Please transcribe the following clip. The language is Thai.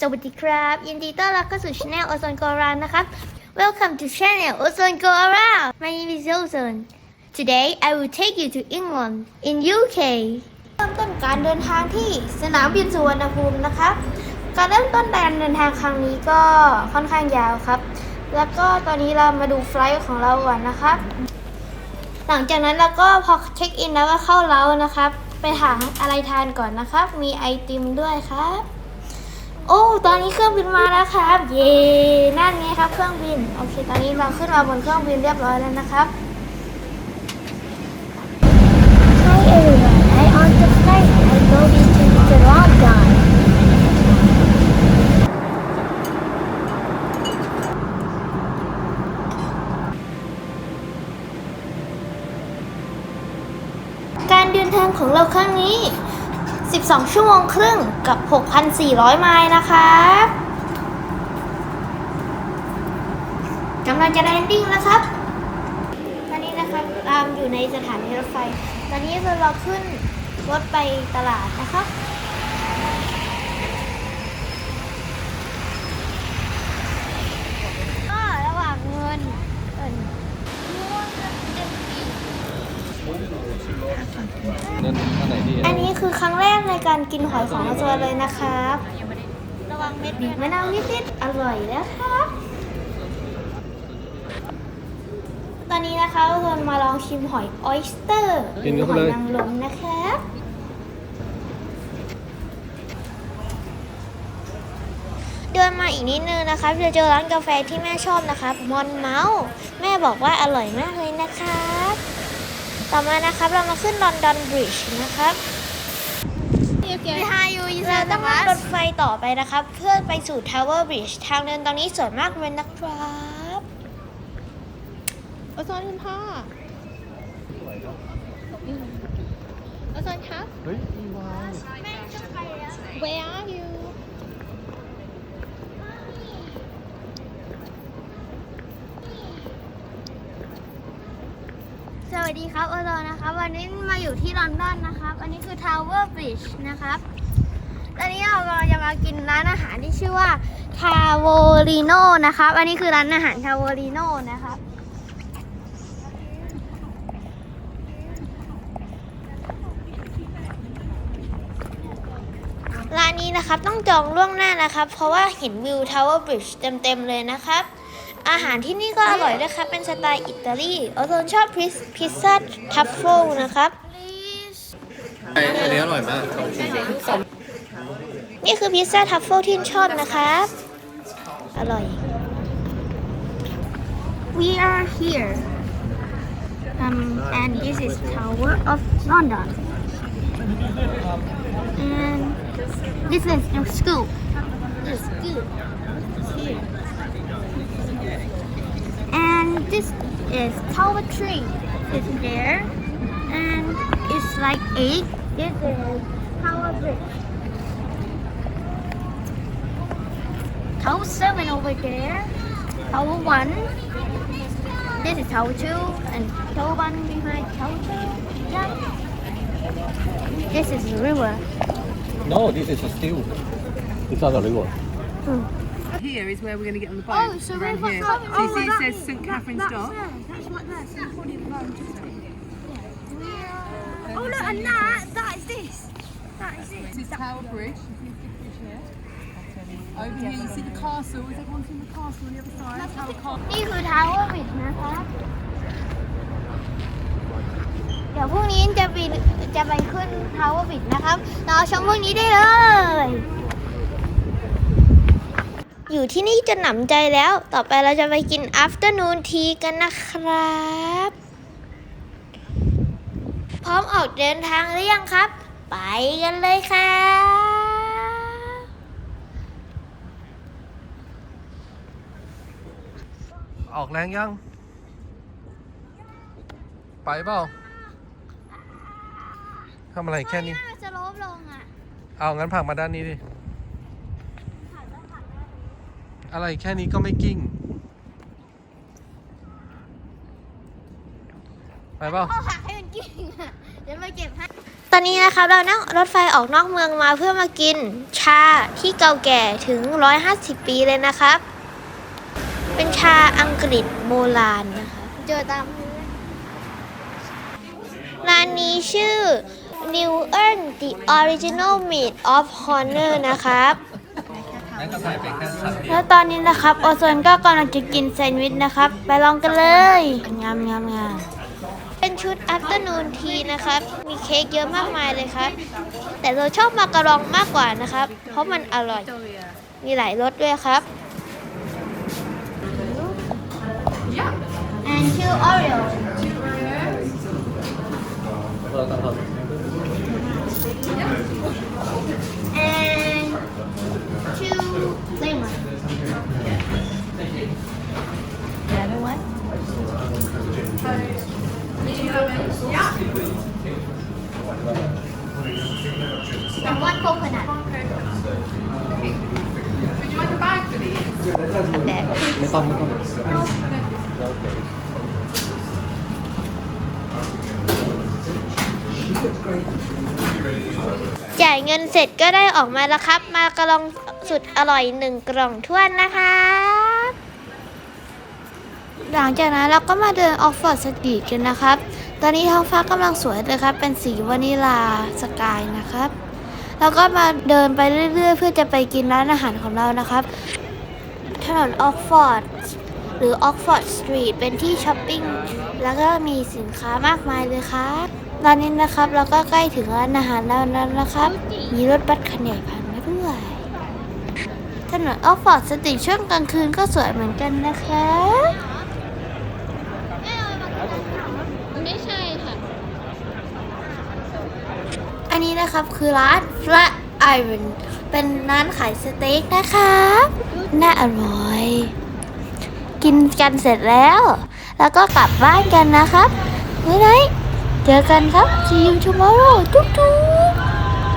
สวัสดีครับ ยินดีต้อนรับเข้าสู่ช anel Ozone Gora นะครับ Welcome to channel Ozone Go Around My name is Ozone Today I will take you to England in UK เริ่มต้นการเดินทางที่สนามบินสุวรรณภูมินะครับ การเริ่มต้นการเดินทางครั้งนี้ก็ค่อนข้างยาวครับ แล้วก็ตอนนี้เรามาดูไฟล์ของเราก่อนนะครับ หลังจากนั้นเราก็พอเช็คอินแล้วก็เข้าเล้านะครับ ไปหาอะไรทานก่อนนะครับ มีไอติมด้วยครับ โอ้ ตอนนี้เครื่องบินมาแล้วครับ เย่นั่นไงครับ เครื่องบิน โอเค ตอนนี้เราขึ้นมาบนเครื่องบินเรียบร้อยแล้วนะครับ Hi everyone I on the flight I go to London การเดินทางของเราครั้งนี้ 12 ชั่วโมงครึ่งกับ 6,400 ไมล์นะครับกำลังจะแลนดิ้งแล้วครับ ตอนนี้นะครับตามอยู่ในสถานีรถไฟ ตอนนี้เราขึ้นรถไปตลาดนะครับ ก็ระหว่างเงินเอิน นั่นอันไหนดีอันนี้คือครั้งแรกในการกินหอยของอาจารย์เลยนะครับระวังเม็ดบีบมะนาวนิดๆอร่อยแล้วครับ ตอนนี้นะคะเราจะมาลองชิมหอยออยสเตอร์หกินรืเข้าหไปอยเลยนางรมนะครับเดินมาอีกนิดนึงนะครับจะเจอร้านกาแฟที่แม่ชอบนะครับมอนเมาส์แม่บอกว่าอร่อยมากเลยนะครับ ต่อมานะครับเรามาขึ้นลอนดอนบริดจ์นะครับ Behind you is เราต้องนั่งรถไฟต่อไปนะครับ เพื่อไปสู่ Tower Bridge ทางเดินตรงนี้สวยมากเลยนะครับอซอนคุณพ่ออซอนครับ เฮ้ยว้าว Where are you ส วัสดีครับโอโลนะครับ วันนี้มาอยู่ที่ลอนดอนนะครับ อันนี้คือ Tower Bridge นะครับ ตอนนี้เรากำลังจะมากินร้านอาหารที่ชื่อว่า Tavolino นะครับ อันนี้คือร้านอาหาร Tavolino นะครับ ร้านนี้นะครับต้องจองล่วงหน้านะครับ เพราะว่าเห็นวิว Tower Bridge เต็มๆเลยนะครับ อาหารที่นี่ก็อร่อยด้วยครับ เป็นสไตล์อิตาลีโอโซนชอบพิซซ่าทัฟเฟิลนะครับ อันนี้อร่อยมากนี่คือพิซซ่าทัฟเฟิลที่ชอบนะครับ อร่อย We are here um, and this is Tower of London and this is the school the school here and this is Tower Tree it's there and it's like eight this is Tower Bridge Tower 7 over there. Tower 1. This is Tower 2. And Tower 1 behind Tower 2. Yeah. This is the river. No this is a still It's not a river hmm. Here is where we're going to get on the boat. Oh, so around we're here. coming- So you oh, see it that- says St Catherine's Dock. That's what that's. Oh, look, and that, that is this. That is it. This is Tower Bridge. You see the bridge here. Over here you see the castle. Is everyone seen the castle on the other side? Tower Castle. นี่คือ Tower Bridge นะครับเดี๋ยวพรุ่งนี้จะไปจะไปขึ้น Tower Bridge นะครับรอชมพรุ่งนี้ได้เลย อยู่ที่นี่จนหนำใจแล้ว ต่อไปเราจะไปกิน afternoon tea กันนะครับ พร้อมออกเดินทางหรือยังครับ ไปกันเลยครับออกแรงยัง ไปเปล่าทำอะไรแค่นี้มันจะลบลงอะ เอางั้นผลักมาด้านนี้ดิ อะไรแค่นี้ก็ไม่กิ้ง ไปเปล่าเอาหักให้มันกิ้งอะเดี๋ยวมาเก็บให้ ตอนนี้นะครับเรานั่งรถไฟออกนอกเมืองมาเพื่อมากิน ชาที่เก่าแก่ถึง 150 ปีเลยนะครับ เป็นชาอังกฤษโบราณนะคะเจอตามร้านนี้ชื่อ New Earn the Original Meat of Honor นะครับ แล้วตอนนี้นะครับ โอโซนก็กำลังจะกินแซนด์วิชนะครับ ไปลองกันเลย งามงามงามเป็นชุด afternoon tea นะครับ มีเค้กเยอะมากมายเลยครับ แต่เราชอบมาการองมากกว่านะครับ เพราะมันอร่อย มีหลายรสด้วยครับ and two Oreo and and one coconut Would you like a bag for these? ไม่ต้องไม่ต้อง จ่ายเงินเสร็จก็ได้ออกมาแล้วครับ มากระลองสุดอร่อยหนึ่งกล่องท้วนนะคะ หลังจากนั้นเราก็มาเดินออกฟอร์ดสตรีทกันนะครับ ตอนนี้ท้องฟ้ากำลังสวยเลยครับ เป็นสีวานิลาสกายนะครับ แล้วก็มาเดินไปเรื่อย ๆ เพื่อจะไปกินร้านอาหารของเรานะครับ ถนนออกฟอร์ดหรือออกฟอร์ดสตรีทเป็นที่ช้อปปิ้ง แล้วก็มีสินค้ามากมายเลยครับตอนนี้นะครับเราก็ใกล้ถึงร้านอาหารแล้วนั้นะครับ มีรถบัสคันใหญ่ผ่านมาด้วยถนนออกฟอร์ดสตรีทช่วงกลางคืนก็สวยเหมือนกันนะคะ ไม่ใช่ค่ะ อันนี้นะครับคือร้าน Flat Iron เป็นร้านขายสเต็กนะครับน่าอร่อย กินกันเสร็จแล้ว แล้วก็กลับบ้านกันนะครับไว้ไหนเจอกันครับ see you tomorrow จุ๊บ